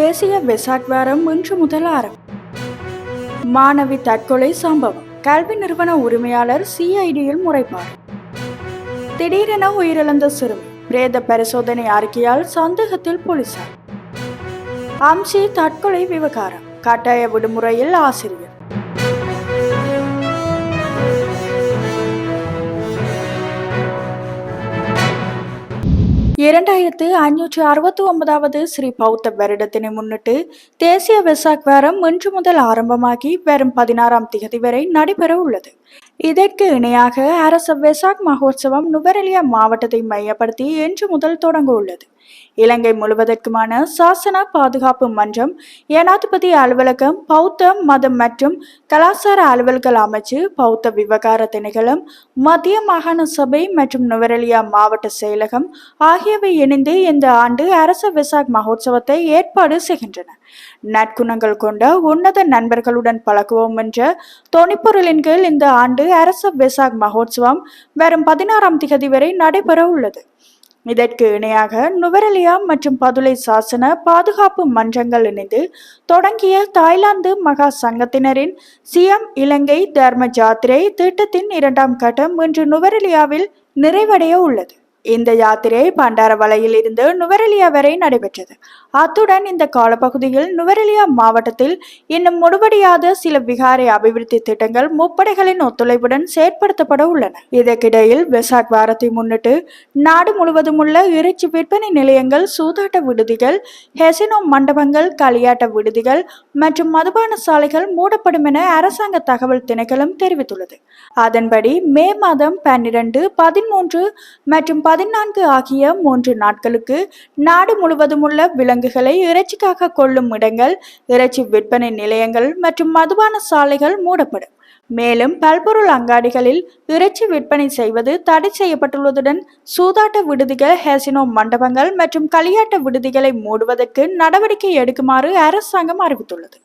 தேசிய வெசாக் வாரம் இன்று முதல் ஆரம்பம். மாணவி தற்கொலை சம்பவம். கல்வி நிறுவன உரிமையாளர் சிஐடியில் முறைப்பாடு. திடீரென உயிரிழந்த சிறுமி. பிரேத பரிசோதனை அறிக்கையால் சந்தேகத்தில் போலீசார். அம்சி தற்கொலை விவகாரம். கட்டாய விடுமுறையில் ஆசிரியர். இரண்டாயிரத்து ஐநூற்றி அறுபத்தி ஒன்பதாவது ஸ்ரீ பௌத்த வருடத்தினை முன்னிட்டு தேசிய வெசாக் வாரம் இன்று முதல் ஆரம்பமாகி வரும் பதினாறாம் திகதி வரை நடைபெற உள்ளது. இதற்கு இணையாக அரச வெசாக் மகோத்சவம் நுவரெலியா மாவட்டத்தை மையப்படுத்தி இன்று முதல் தொடங்க உள்ளது. இலங்கை முழுவதற்குமான சாசன பாதுகாப்பு மன்றம் ஏனாதிபதி அலுவலகம் பௌத்த மதம் மற்றும் கலாச்சார அலுவல்கள் அமைச்சு பௌத்த விவகார திணைக்களம் மத்திய மாகாண சபை மற்றும் நுவரெலியா மாவட்ட செயலகம் ஆகியவை இணைந்து இந்த ஆண்டு அரச விசாக் மகோத்சவத்தை ஏற்பாடு செய்கின்றன. நற்குணங்கள் கொண்ட உன்னத நண்பர்களுடன் பழகுவோம் என்ற தொனிப்பொருளின் கீழ் இந்த ஆண்டு அரச விசாக் மகோத்சவம் வரும் பதினாறாம் திகதி வரை நடைபெற உள்ளது இதற்கு இணையாக நுவரெலியா மற்றும் பதுளை சாசன பாதுகாப்பு மன்றங்கள் இணைந்து தொடங்கிய தாய்லாந்து மகா சங்கத்தினரின் சியம் இலங்கை தர்ம ஜாத்திரை திட்டத்தின் இரண்டாம் கட்டம் இன்று நுவரெலியாவில் நிறைவடைய உள்ளது. இந்த யாத்திரை பண்டாரவளையில் இருந்து நுவரெலியா வரை நடைபெற்றது. அத்துடன் இந்த காலப்பகுதியில் நுவரெலியா மாவட்டத்தில் இன்னும் முடிவடையாத சில விகாரை அபிவிருத்தி திட்டங்கள் முப்படைகளின் ஒத்துழைப்புடன் செயற்படுத்தப்பட உள்ளன. இதற்கிடையில் வெசாக் வாரத்தை முன்னிட்டு நாடு முழுவதும் உள்ள இறைச்சி விற்பனை நிலையங்கள் சூதாட்ட விடுதிகள் ஹெசினோ மண்டபங்கள் களியாட்ட விடுதிகள் மற்றும் மதுபான சாலைகள் மூடப்படும் என அரசாங்க தகவல் திணைக்களம் தெரிவித்துள்ளது. அதன்படி மே மாதம் பன்னிரண்டு பதிமூன்று மற்றும் பதினான்கு ஆகிய மூன்று நாட்களுக்கு நாடு முழுவதும் உள்ள விலங்குகளை இறைச்சிக்காக கொள்ளும் இடங்கள் இறைச்சி விற்பனை நிலையங்கள் மற்றும் மதுபான சாலைகள் மூடப்படும். மேலும் பல்பொருள் அங்காடிகளில் இறைச்சி விற்பனை செய்வது தடை செய்யப்பட்டுள்ளதுடன் சூதாட்ட விடுதிகள் ஹேசினோ மண்டபங்கள் மற்றும் களியாட்ட விடுதிகளை மூடுவதற்கு நடவடிக்கை எடுக்குமாறு அரசாங்கம் அறிவித்துள்ளது.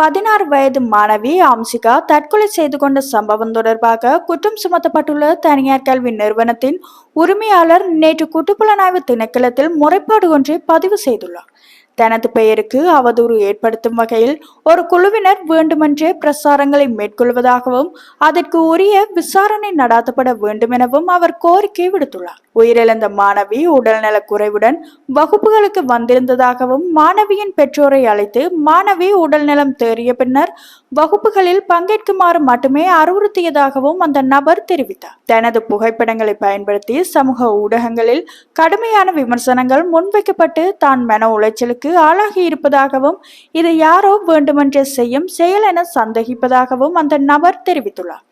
பதினாறு வயது மாணவி அம்சிகா தற்கொலை செய்து கொண்ட சம்பவம் தொடர்பாக குற்றம் சுமத்தப்பட்டுள்ள தனியார் கல்வி நிறுவனத்தின் உரிமையாளர் நேற்று குற்றப்புலனாய்வு திணைக்களத்தில் முறைப்பாடு ஒன்றை பதிவு செய்துள்ளார். தனது பெயருக்கு அவதூறு ஏற்படுத்தும் வகையில் ஒரு குழுவினர் வேண்டுமென்றே பிரசாரங்களை மேற்கொள்வதாகவும் அதற்கு உரிய விசாரணை நடாத்தப்பட வேண்டும் எனவும் அவர் கோரிக்கை விடுத்துள்ளார். உயிரிழந்த மாணவி உடல்நலக் குறைவுடன் வகுப்புகளுக்கு வந்திருந்ததாகவும் மாணவியின் பெற்றோரை அழைத்து மாணவி உடல்நலம் தேறிய பின்னர் வகுப்புகளில் பங்கேற்குமாறு மட்டுமே அறிவுறுத்தியதாகவும் அந்த நபர் தெரிவித்தார். தனது புகைப்படங்களை பயன்படுத்தி சமூக ஊடகங்களில் கடுமையான விமர்சனங்கள் முன்வைக்கப்பட்டு தான் மன உளைச்சலுக்கு ஆளாகி இருப்பதாகவும் இது யாரோ வேண்டுமென்றே செய்யும் செயல் என சந்தேகிப்பதாகவும் அந்த நபர் தெரிவித்துள்ளார்.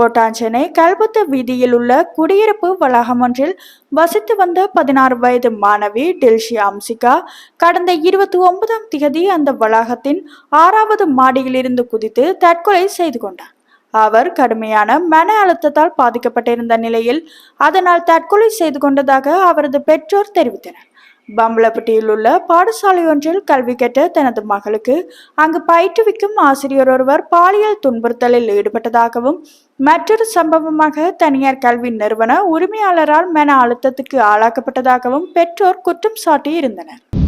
கோட்டாஞ்சனை கல்பத்த வீதியில் உள்ள குடியிருப்பு வளாகம் ஒன்றில் வசித்து வந்த பதினாறு வயது மாணவி டெல்ஷி அம்சிகா கடந்த இருபத்தி ஒன்பதாம் திகதி அந்த வளாகத்தின் ஆறாவது மாடியிலிருந்து குதித்து தற்கொலை செய்து கொண்டார். அவர் கடுமையான மன அழுத்தத்தால் பாதிக்கப்பட்டிருந்த நிலையில் அதனால் தற்கொலை செய்து கொண்டதாக அவரது பெற்றோர் தெரிவித்தனர். பம்பளப்பட்டியில் உள்ள பாடசாலை ஒன்றில் கல்வி கற்ற தனது மகளுக்கு அங்கு பயிற்றுவிக்கும் ஆசிரியர் ஒருவர் பாலியல் துன்புறுத்தலில் ஈடுபட்டதாகவும் மற்றொரு சம்பவமாக தனியார் கல்வி நிறுவன உரிமையாளரால் மன அழுத்தத்துக்கு ஆளாக்கப்பட்டதாகவும் பெற்றோர் குற்றம் சாட்டி இருந்தனர்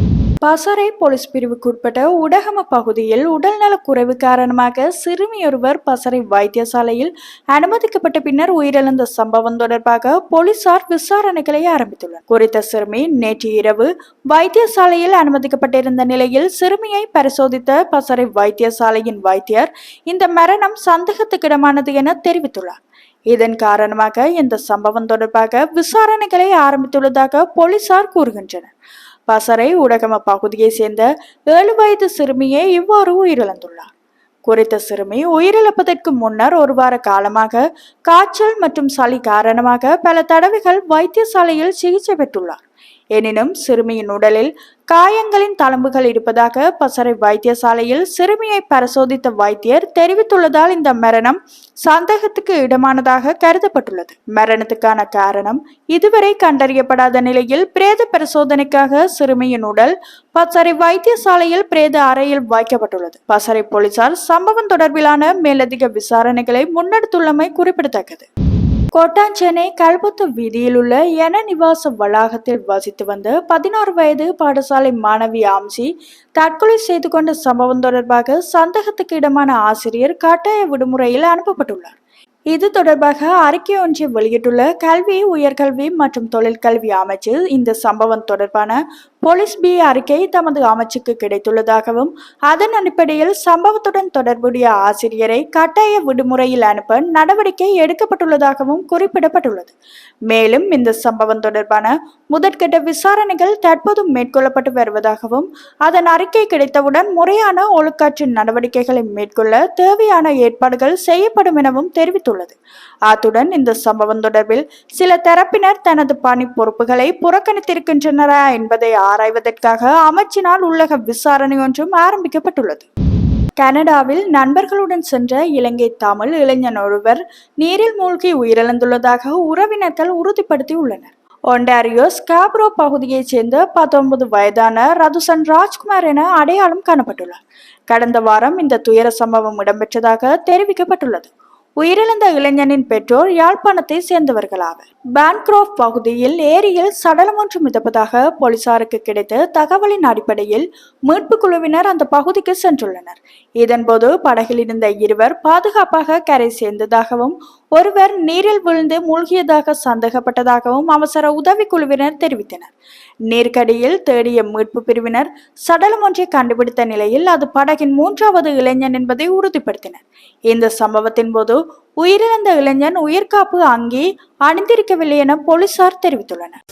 பசறை போலீஸ் பிரிவுக்குட்பட்ட உடகம பகுதியில் உடல்நலக் குறைவு காரணமாக சிறுமியொருவர் பசறை வைத்தியசாலையில் அனுமதிக்கப்பட்ட பின்னர் உயிரிழந்த சம்பவம் தொடர்பாக போலீசார் விசாரணைகளை ஆரம்பித்துள்ளனர். குறித்த சிறுமி நேற்று இரவு வைத்தியசாலையில் அனுமதிக்கப்பட்டிருந்த நிலையில் சிறுமியை பரிசோதித்த பசறை வைத்தியசாலையின் வைத்தியர் இந்த மரணம் சந்தேகத்துக்கிடமானது என தெரிவித்துள்ளார். இதன் காரணமாக இந்த சம்பவம் தொடர்பாக விசாரணைகளை ஆரம்பித்துள்ளதாக போலீசார் கூறுகின்றனர். பசறை உடகம பகுதியை சேர்ந்த ஏழு வயது சிறுமியே இவ்வாறு உயிரிழந்துள்ளார். குறித்த சிறுமி உயிரிழப்பதற்கு முன்னர் ஒரு வார காலமாக காய்ச்சல் மற்றும் சளி காரணமாக பல தடவைகள் வைத்தியசாலையில் சிகிச்சை பெற்றுள்ளார். எனினும் சிறுமியின் உடலில் காயங்களின் தழும்புகள் இருப்பதாக பசறை வைத்தியசாலையில் சிறுமியை பரிசோதித்த வைத்தியர் தெரிவித்துள்ளதால் இந்த மரணம் சந்தேகத்துக்கு இடமானதாக கருதப்பட்டுள்ளது. மரணத்துக்கான காரணம் இதுவரை கண்டறியப்படாத நிலையில் பிரேத பரிசோதனைக்காக சிறுமியின் உடல் பசறை வைத்தியசாலையில் பிரேத அறையில் வைக்கப்பட்டுள்ளது. பசறை போலீசார் சம்பவம் தொடர்பிலான மேலதிக விசாரணைகளை முன்னெடுத்துள்ளமை குறிப்பிடத்தக்கது. கோட்டாஞ்சேனை கல்பத்து வீதியில் உள்ள என நிவாச வளாகத்தில் வசித்து வந்த பதினாறு வயது பாடசாலை மாணவி ஆம்சி தற்கொலை செய்து கொண்ட சம்பவம் தொடர்பாக சந்தேகத்துக்கு இடமான ஆசிரியர் கட்டாய விடுமுறையில் அனுப்பப்பட்டுள்ளார். இது தொடர்பாக அறிக்கை ஒன்றை வெளியிட்டுள்ள கல்வி உயர்கல்வி மற்றும் தொழிற்கல்வி அமைச்சு இந்த சம்பவம் தொடர்பான போலீஸ் பி அறிக்கை தமது அமைச்சுக்கு கிடைத்துள்ளதாகவும் அதன் அடிப்படையில் சம்பவத்துடன் தொடர்புடைய ஆசிரியரை கட்டாய விடுமுறையில் அனுப்ப நடவடிக்கை எடுக்கப்பட்டுள்ளதாகவும் குறிப்பிடப்பட்டுள்ளது. மேலும் இந்த சம்பவம் தொடர்பான முதற்கட்ட விசாரணைகள் தற்போது மேற்கொள்ளப்பட்டு வருவதாகவும் அதன் அறிக்கை கிடைத்தவுடன் முறையான ஒழுக்காற்று நடவடிக்கைகளை மேற்கொள்ள தேவையான ஏற்பாடுகள் செய்யப்படும் எனவும் தெரிவித்துள்ளது. அத்துடன் இந்த சம்பவம் தொடர்பில் சில தரப்பினர் தனது பணி பொறுப்புகளை புறக்கணித்திருக்கின்றனரா என்பதை ஆராய்வதற்காக அமைச்சினால் உள்ளக விசாரணை ஒன்றும் ஆரம்பிக்கப்பட்டுள்ளது. கனடாவில் நண்பர்களுடன் சென்ற இலங்கை தமிழ் இளைஞன் ஒருவர் நீரில் மூழ்கி உயிரிழந்துள்ளதாக உறவினர்கள் உறுதிப்படுத்தியுள்ளனர். ஒன்டாரியோ ஸ்காப்ரோ பகுதியைச் சேர்ந்த பத்தொன்பது வயதான ரதுசன் ராஜ்குமார் என அடையாளம் காணப்பட்டுள்ளார். கடந்த வாரம் இந்த துயர சம்பவம் இடம்பெற்றதாக தெரிவிக்கப்பட்டுள்ளது. உயிரிழந்த இளைஞனின் பெற்றோர் யாழ்ப்பாணத்தை சேர்ந்தவர்களாவர். பான்க்ரோஃப் பகுதியில் ஏரியில் சடலம் ஒன்று மிதப்பதாக போலீசாருக்கு கிடைத்த தகவலின் அடிப்படையில் மீட்பு குழுவினர் அந்த பகுதிக்கு சென்றுள்ளனர். இதன்போது படகில் இருந்த இருவர் பாதுகாப்பாக கரை சேர்ந்ததாகவும் ஒருவர் நீரில் விழுந்து மூழ்கியதாக சந்தேகப்பட்டதாகவும் அவசர உதவி குழுவினர் தெரிவித்தனர். நீர்க்கடியில் தேடிய மீட்பு பிரிவினர் சடலம் ஒன்றை கண்டுபிடித்த நிலையில் அது படகின் மூன்றாவது இளைஞன் என்பதை உறுதிப்படுத்தினர். இந்த சம்பவத்தின் போது உயிரிழந்த இளைஞன் உயிர்காப்பு அங்கி அணிந்திருக்கவில்லை என போலீசார் தெரிவித்துள்ளனர்.